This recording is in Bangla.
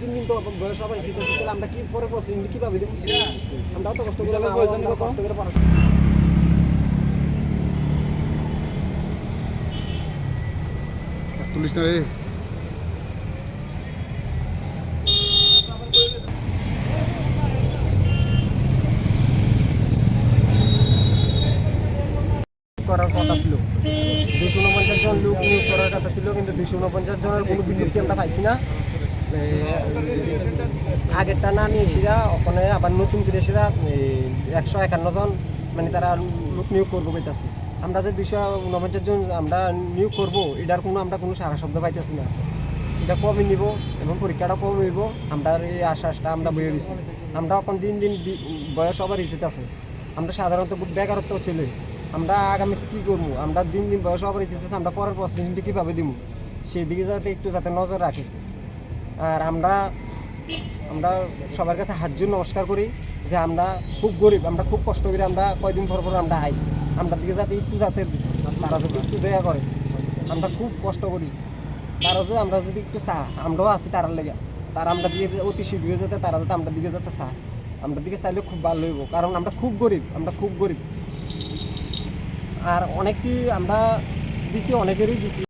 দিন দিন তো বয়স সবাই শীত শীত আমরা কি পরে পড়ছি কীভাবে দেবো আমরা অত কষ্ট করে? কষ্ট করে পড়াশোনা তুলিস করার কথা ছিল। দুশো উনপঞ্চাশ জন লোক নিয়োগ করার কথা ছিল, কিন্তু দুশো উনপঞ্চাশ জনের কোনো বিজ্ঞপ্তি আমরা পাইছি না? আগেরটা না নিয়ে ওখানে আবার নতুন করে এসেরা একশো একান্ন জন মানে তারা লোক নিয়োগ করব পাইতেছে আমরা যে দুশো উনপঞ্চাশ জন আমরা নিয়োগ করব, এটার কোনো আমরা কোনো সারা শব্দ পাইতেছি না। এটা কমই নিব এবং পরীক্ষাটা কম হইব, আমরা এই আশ্বাসটা আমরা বয়ে দিচ্ছি আমরা এখন দিন দিন বয়স সবার ইজ্জত আছে আমরা সাধারণত বেকারত্ব ছেলে। আমরা আগামী কী করব? আমরা দিন দিন বয়স ইজ্জত আমরা পরের প্রসেসিংটা কীভাবে দিব? সেই দিকে যাতে একটু যাতে নজর রাখে। আর আমরা আমরা সবার কাছে হাত জোর নমস্কার করি যে আমরা খুব গরিব, আমরা খুব কষ্ট করি আমরা কয়দিন পর পর আমরা হাই আমরা দিকে যাতে একটু যাতে তারা যদি একটু দয়া করে, আমরা খুব কষ্ট করি। তারা যদি, আমরা যদি একটু চা আমরাও আছি তারার লেগে। তারা আমরা দিকে অতি শীঘ্র যাতে তারা যাতে আমরা দিকে যাতে চা আমরা দিকে চাইলে খুব ভালো হইব, কারণ আমরা খুব গরিব, আমরা খুব গরিব। আর অনেকটি আমরা দিছি অনেকেরই দিছি।